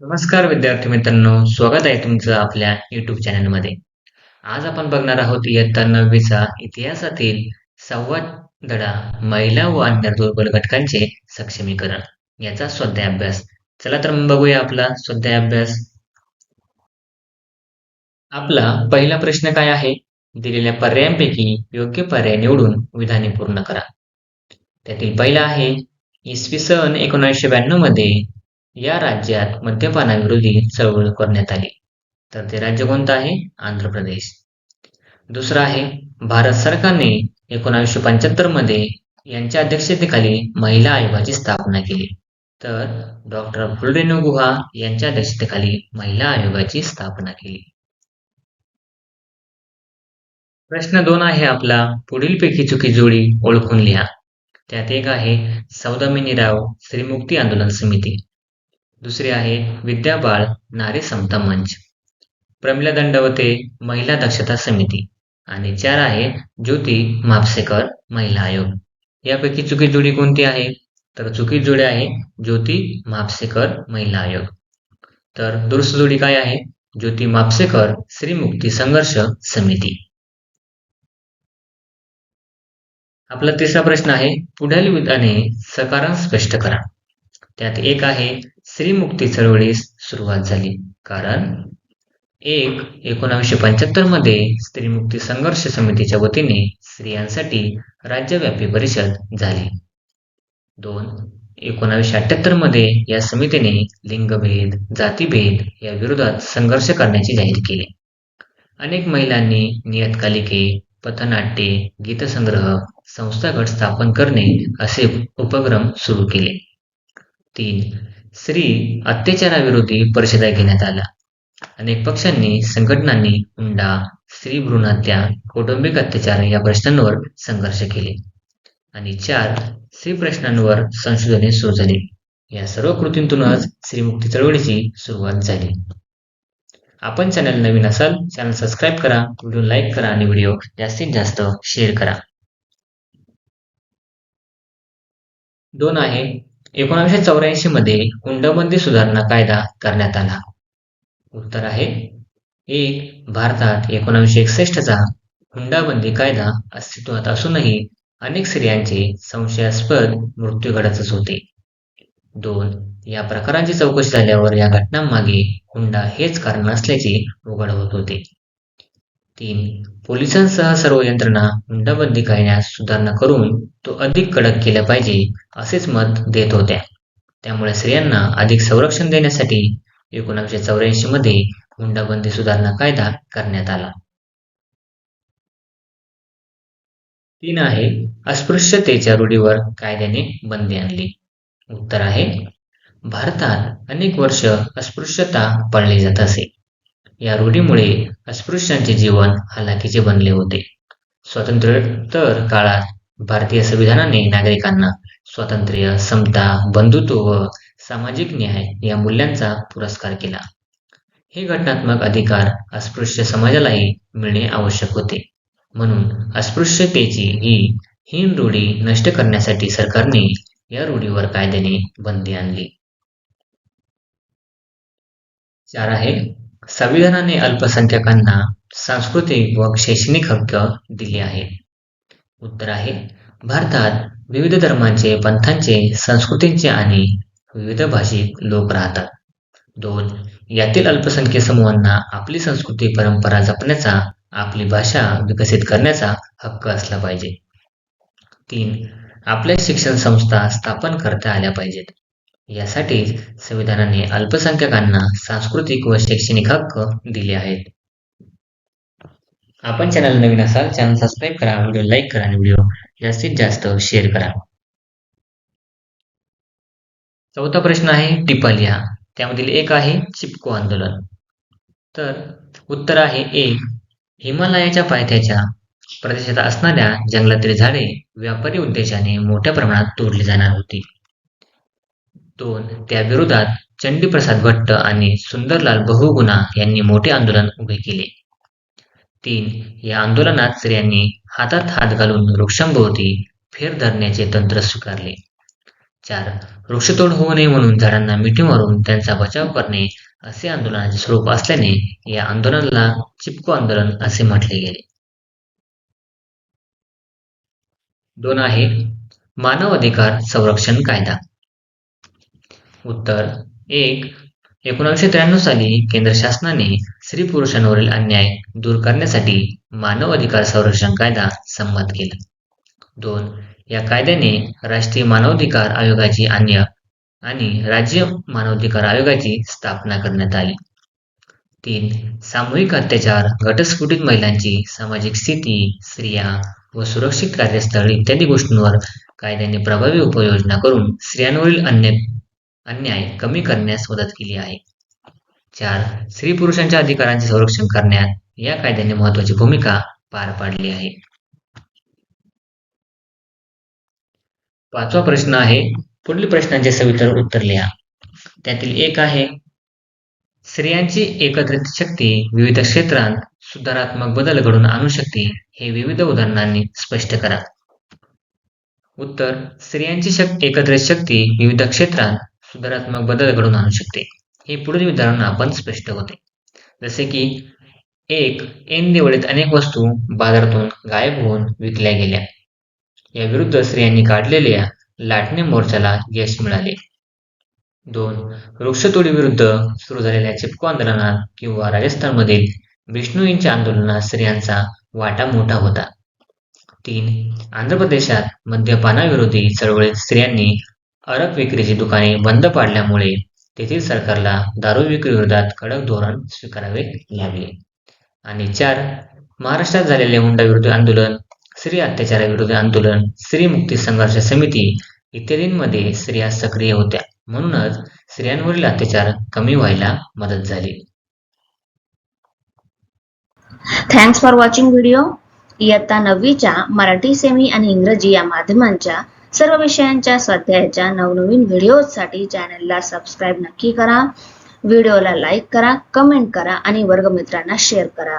नमस्कार विद्यार्थी मित्रांनो स्वागत आहे तुमचं आपल्या युट्यूब चॅनलमध्ये आज आपण बघणार आहोत इयत्ता नववीचा इतिहासातील संवाद धडा महिला व अन्य दुर्बल घटकांचे सक्षमीकरण. याचा स्वाध्याय अभ्यास. चला तर मग बघूया आपला स्वाध्याय अभ्यास. आपला पहिला प्रश्न काय आहे? दिलेल्या पर्यायांपैकी योग्य पर्याय निवडून विधाने पूर्ण करा. त्यातील पहिला आहे इसवी सन एकोणीसशे ब्याण्णवमध्ये या राज्यात मद्यपानाविरोधी चळवळ करण्यात आली. तर ते राज्य कोणतं आहे? आंध्र प्रदेश. दुसरं आहे भारत सरकारने एकोणावीसशे पंच्याहत्तरमध्ये यांच्या अध्यक्षतेखाली महिला आयोगाची स्थापना केली. तर डॉक्टर फुलरेणू गुहा यांच्या अध्यक्षतेखाली महिला आयोगाची स्थापना केली. प्रश्न दोन आहे आपला पुढीलपैकी चुकी जोडी ओळखून लिहा. त्यात एक आहे सौदामिनी राव श्रीमुक्ती आंदोलन समिती. दुसरे आहे विद्याबाळ नारी समता मंच. प्रमिला दंडवते महिला दक्षता समिती. आणि चार आहे ज्योती म्हापसेकर महिला आयोग. यापैकी चुकी जोडी कोणती आहे? तर चुकी जोडी आहे ज्योती म्हापसेकर महिला आयोग. तर दुरुस्त जोडी काय आहे? ज्योती म्हापसेकर श्रीमुक्ती संघर्ष समिती. आपला तिसरा प्रश्न आहे पुढील विधाने सकारण स्पष्ट करा. त्यात एक आहे स्त्रीमुक्ती चळवळीस सुरुवात झाली. कारण एक एकोणावीसशे पंच्याहत्तरमध्ये स्त्रीमुक्ती संघर्ष समितीच्या वतीने स्त्रियांसाठी राज्यव्यापी परिषद झाली. दोन एकोणावीसशे अठ्याहत्तरमध्ये या समितीने लिंगभेद जातीभेद या विरोधात संघर्ष करण्याचे जाहीर केले. अनेक महिलांनी नियतकालिके पथनाट्ये गीतसंग्रह संस्थागट स्थापन करणे असे उपक्रम सुरू केले. तीन. स्त्री अत्याचाराविरोधी परिषदा घेण्यात आल्या. अनेक पक्षांनी संघटनांनी हुंडा स्त्री भ्रूण हत्या कौटुंबिक अत्याचार या प्रश्नांवर संघर्ष केले. आणि चार स्त्री प्रश्नांवर संशोधने सुरू झाली. या सर्व कृतींतूनच स्त्रीमुक्ती चळवळीची सुरुवात झाली. आपण चॅनल नवीन असाल चॅनल सबस्क्राईब करा व्हिडिओ लाईक करा आणि व्हिडिओ जास्तीत जास्त शेअर करा. दोन आहे एकोणीसशे चौऱ्याऐंशी मध्ये हुंडाबंदी सुधारणा कायदा करण्यात आला. उत्तर आहे एक भारतात एकोणीसशे एकसष्टचा हुंडाबंदी कायदा अस्तित्वात असूनही अनेक स्त्रियांचे संशयास्पद मृत्यू घडतच होते. दोन या प्रकारांची चौकशी झाल्यावर या घटनांमागे हुंडा हेच कारण असल्याचे उघड होत होते. तीन पोलिसांसह सर्व यंत्रणा हुंडाबंदी कायद्यात सुधारणा करून तो अधिक कडक केला पाहिजे असेच मत देत होत्या. त्यामुळे स्त्रियांना अधिक संरक्षण देण्यासाठी एकोणीसशे चौऱ्याऐंशी मध्ये हुंडाबंदी सुधारणा कायदा करण्यात आला. तीन आहे अस्पृश्यतेच्या रूढीवर कायद्याने बंदी आणली. उत्तर आहे भारतात अनेक वर्ष अस्पृश्यता पाळली जात असे. या रूढीमुळे अस्पृश्यांचे जीवन हालाकीचे बनले होते. स्वातंत्र्योत्तर काळात भारतीय संविधानाने नागरिकांना स्वातंत्र्य समता बंधुत्व व सामाजिक न्याय या मूल्यांचा पुरस्कार केला. हे घटनात्मक अधिकार अस्पृश्य समाजालाही मिळणे आवश्यक होते. म्हणून अस्पृश्यतेची ही हीन रूढी नष्ट करण्यासाठी सरकारने या रूढीवर कायद्याने बंदी आणली. चार आहे. संविधानाने अल्पसंख्याकांना सांस्कृतिक व शैक्षणिक हक्क दिले आहेत उत्तर आहे भारतात विविध धर्मांचे पंथांचे संस्कृतींचे आणि विविध भाषिक लोक राहतात. दोन यातील अल्पसंख्य समूहांना आपली संस्कृती परंपरा जपण्याचा आपली भाषा विकसित करण्याचा हक्क असला पाहिजे. तीन आपल्या शिक्षण संस्था स्थापन करता आल्या पाहिजेत. यासाठी संविधानाने अल्पसंख्याकांना सांस्कृतिक व शैक्षणिक हक्क दिले आहेत. आपण चॅनल नवीन असाल चॅनल सबस्क्राईब करा व्हिडिओ लाईक करा आणि व्हिडिओ जास्तीत जास्त शेअर करा. चौथा प्रश्न आहे टिपा लिहा. त्यामधील एक आहे चिपको आंदोलन. तर उत्तर आहे एक हिमालयाच्या पायथ्याच्या प्रदेशात असणाऱ्या जंगलातील झाडे व्यापारी उद्देशाने मोठ्या प्रमाणात तोडली जाणार होती. दोन. त्या विरोधात चंडीप्रसाद भट्ट आणि सुंदरलाल बहुगुणा यांनी मोठे आंदोलन उभे केले. तीन. या आंदोलनात स्त्रियांनी हातात हात घालून वृक्षांभोवती फेर धरण्याचे तंत्र स्वीकारले. चार. वृक्षतोड होऊ नये म्हणून झाडांना मिठी मारून त्यांचा बचाव करणे असे आंदोलनाचे स्वरूप असल्याने या आंदोलनाला चिपको आंदोलन असे म्हटले गेले. दोन आहे मानव अधिकार संरक्षण कायदा. उत्तर एक. एकोणीसशे त्र्याण्णव साली केंद्र शासनाने स्त्री पुरुषांवरील अन्याय दूर करण्यासाठी मानव अधिकार संरक्षण कायदा संमत केला. दोन. या कायद्याने राष्ट्रीय मानवाधिकार आयोगाची अन्य आणि राज्य मानवाधिकार आयोगाची स्थापना करण्यात आली. तीन. सामूहिक अत्याचार घटस्फुटित महिलांची सामाजिक स्थिती स्त्रिया व सुरक्षित कार्यस्थळ इत्यादी गोष्टींवर कायद्याने प्रभावी उपाययोजना करून स्त्रियांवरील अन्य अन्याय कमी करण्यास मदत केली आहे. चार स्त्री पुरुषांच्या अधिकारांचे संरक्षण करण्यात या कायद्याने महत्वाची भूमिका पार पाडली आहे. पाचवा प्रश्न आहे पुढील प्रश्नांचे सविस्तर उत्तर लिहा. त्यातील एक आहे स्त्रियांची एकत्रित शक्ती विविध क्षेत्रात सुधारात्मक बदल घडून आणू शकते हे विविध उदाहरणांनी स्पष्ट करा. उत्तर स्त्रियांची शक्ती एकत्रित शक्ती विविध क्षेत्रात सुधारात्मक बदल घडून आणू शकते. हे पुढील उदाहरण आपण स्पष्ट होते. जसे की एक ऐन दिवाळीत अनेक वस्तू बाजारातून गायब होऊन विकल्या गेल्या. या विरुद्ध स्त्रियांनी काढलेल्या लाटणे मोर्चाला यश मिळाले. दोन वृक्षतोडीविरुद्ध सुरू झालेल्या चिपको आंदोलनात किंवा राजस्थानमधील विष्णूंच्या आंदोलनात स्त्रियांचा वाटा मोठा होता. तीन आंध्र प्रदेशात मद्यपानाविरोधी चळवळीत स्त्रियांनी अरक विक्रीची दुकाने बंद पाडल्यामुळे तेथील सरकारला दारू विक्री विरोधात कडक धोरण स्वीकारावे लागले. आणि चार महाराष्ट्रात झालेले हुंडा विरोधी आंदोलन स्त्री अत्याचाराविरोधी आंदोलन स्त्री मुक्ती संघर्ष समिती इत्यादींमध्ये स्त्रिया सक्रिय होत्या. म्हणूनच स्त्रियांवरील अत्याचार कमी व्हायला मदत झाली. थँक्स फॉर वॉचिंग व्हिडिओ इयत्ता नववीच्या मराठी सेमी आणि इंग्रजी या माध्यमांच्या सर्व विषयांच्या स्वाध्यायाच्या नवनवीन व्हिडिओसाठी चॅनलला सबस्क्राईब नक्की करा. व्हिडिओला लाईक करा कमेंट करा आणि वर्गमित्रांना शेअर करा.